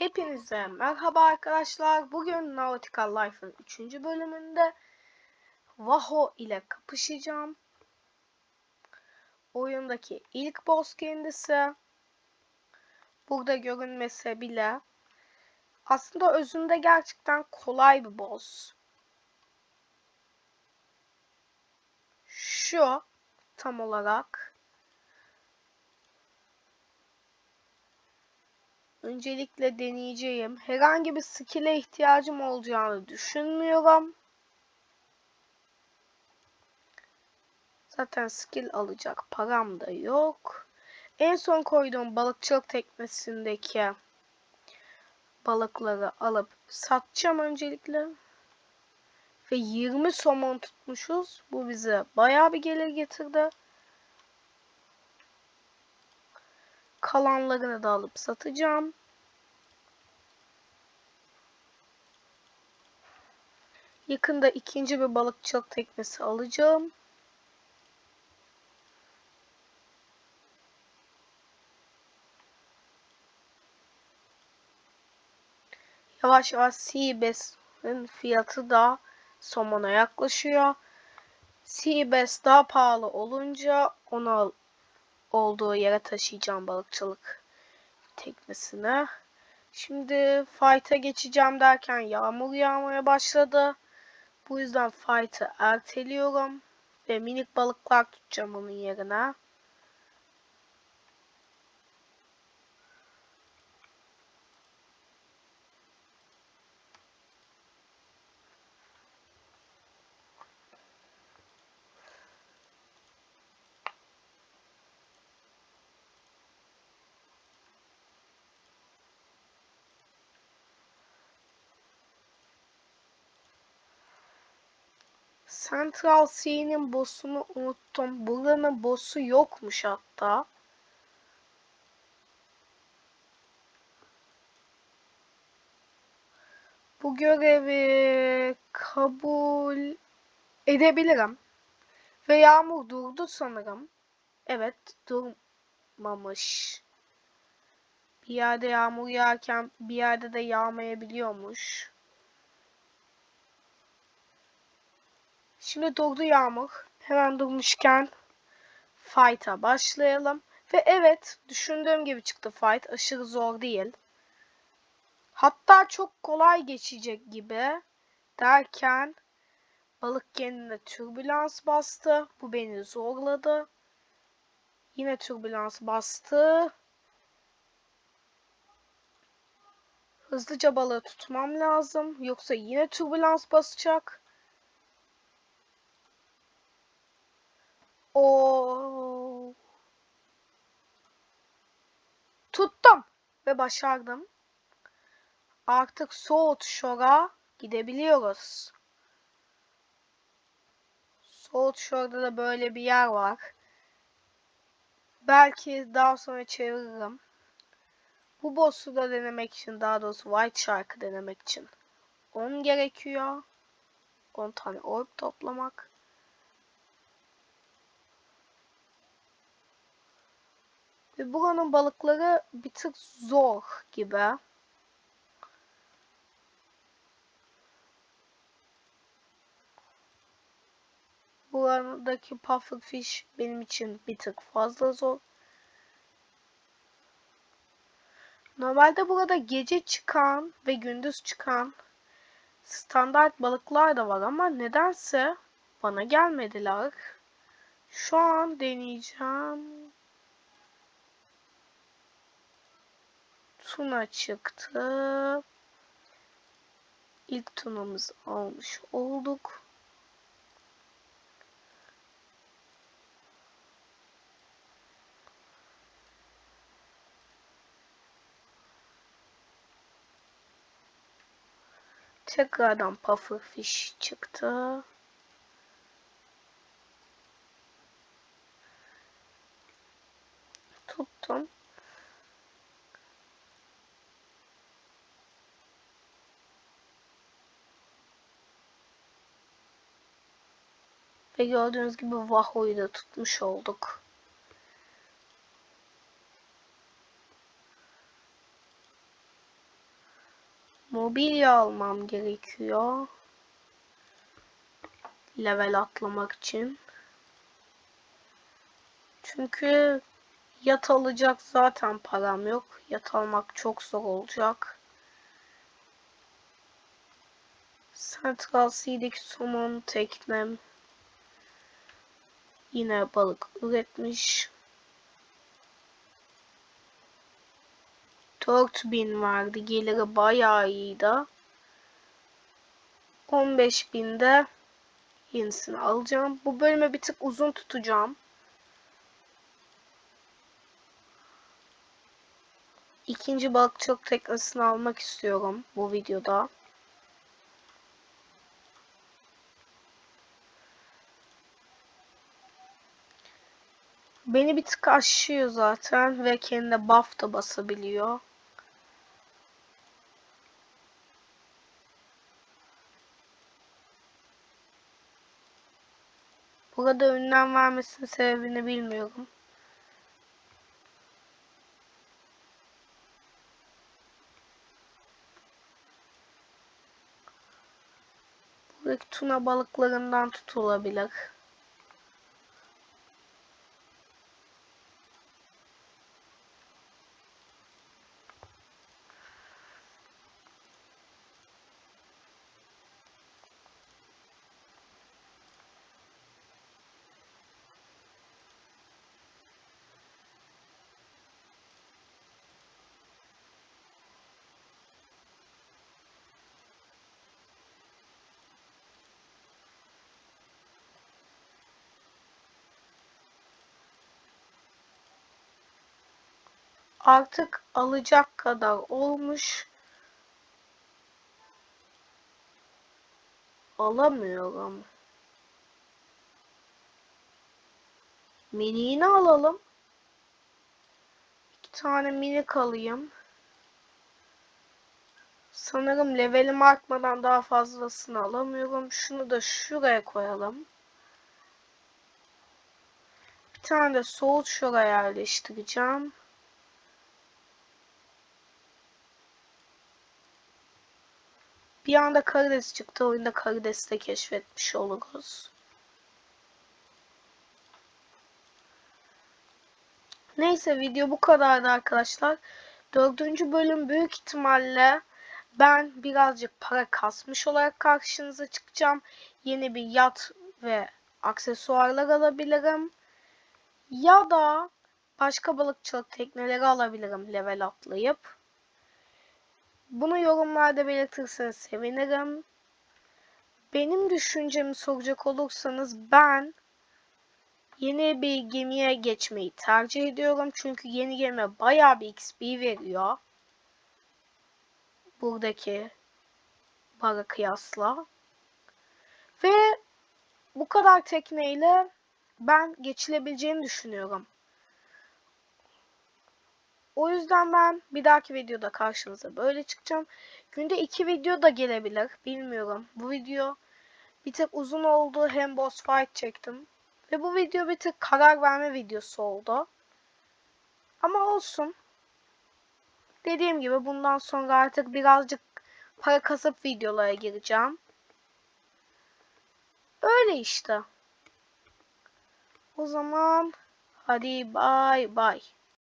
Hepinize merhaba arkadaşlar. Bugün Nautical Life'ın 3. bölümünde Vaho ile kapışacağım. Oyundaki ilk boss kendisi. Burada görünmese bile aslında özünde gerçekten kolay bir boss. Şu tam olarak Öncelikle deneyeceğim. Herhangi bir skill'e ihtiyacım olacağını düşünmüyorum. Zaten skill alacak param da yok. En son koyduğum balıkçılık teknesindeki balıkları alıp satacağım öncelikle. Ve 20 somon tutmuşuz. Bu bize bayağı bir gelir getirdi. Kalanlarını da alıp satacağım. Yakında ikinci bir balıkçılık teknesi alacağım. Yavaş yavaş Seabass'ın fiyatı da somona yaklaşıyor. Seabass daha pahalı olunca onu olduğu yere taşıyacağım balıkçılık teknesine. Şimdi fight'a geçeceğim derken yağmur yağmaya başladı. Bu yüzden fight'ı erteliyorum. Ve minik balıklar tutacağım onun yerine. Central C'nin boss'unu unuttum. Buranın boss'u yokmuş hatta. Bu görevi kabul edebilirim. Ve yağmur durdu sanırım. Evet durmamış. Bir yerde yağmur yağarken bir yerde de yağmayabiliyormuş. Şimdi durdu yağmur. Hemen durmuşken fight'a başlayalım. Ve evet düşündüğüm gibi çıktı fight. Aşırı zor değil. Hatta çok kolay geçecek gibi derken balık kendine türbülans bastı. Bu beni zorladı. Yine türbülans bastı. Hızlıca balığı tutmam lazım. Yoksa yine türbülans basacak. O tuttum ve başardım. Artık South Shore'a gidebiliyoruz. South Shore'da da böyle bir yer var. Belki daha sonra çeviririm. Bu boss'u da denemek için, daha doğrusu White Shark'ı denemek için 10 gerekiyor. 10 tane orb toplamak. Ve buranın balıkları bir tık zor gibi. Buradaki pufferfish benim için bir tık fazla zor. Normalde burada gece çıkan ve gündüz çıkan standart balıklar da var ama nedense bana gelmediler. Şu an deneyeceğim. Tuna çıktı. İlk tunamızı almış olduk. Tekrardan pufferfish çıktı. Tuttum. Ve gördüğünüz gibi Vaho'yu da tutmuş olduk. Mobilya almam gerekiyor. Level atlamak için. Çünkü yat alacak zaten param yok. Yat almak çok zor olacak. Central Sea'deki somon teknem yine balık üretmiş. 4000 vardı. Geliri bayağı iyiydi. 15.000'de yenisini alacağım. Bu bölümü bir tık uzun tutacağım. İkinci balıkçılık teknesini almak istiyorum bu videoda. Beni bir tık aşıyor zaten ve kendine buff da basabiliyor. Burada ünlem vermesinin sebebini bilmiyorum. Buradaki tuna balıklarından tutulabilir. Artık alacak kadar olmuş. Alamıyorum. Mini'ni alalım. İki tane mini alayım. Sanırım levelim artmadan daha fazlasını alamıyorum. Şunu da şuraya koyalım. Bir tane de soğut şuraya yerleştireceğim. Bir anda karides çıktı. Oyunda karidesi de keşfetmiş oluruz. Neyse video bu kadardı arkadaşlar. Dördüncü bölüm büyük ihtimalle ben birazcık para kasmış olarak karşınıza çıkacağım. Yeni bir yat ve aksesuarlar alabilirim. Ya da başka balıkçılık tekneleri alabilirim level atlayıp. Bunu yorumlarda belirtirseniz sevinirim. Benim düşüncemi soracak olursanız ben yeni bir gemiye geçmeyi tercih ediyorum. Çünkü yeni gemi bayağı bir XP veriyor. Buradaki bara kıyasla. Ve bu kadar tekneyle ben geçilebileceğini düşünüyorum. O yüzden ben bir dahaki videoda karşınıza böyle çıkacağım. Günde iki video da gelebilir. Bilmiyorum. Bu video bir tık uzun oldu. Hem boss fight çektim. Ve bu video bir tık karar verme videosu oldu. Ama olsun. Dediğim gibi bundan sonra artık birazcık para kasıp videolara gireceğim. Öyle işte. O zaman hadi bay bay.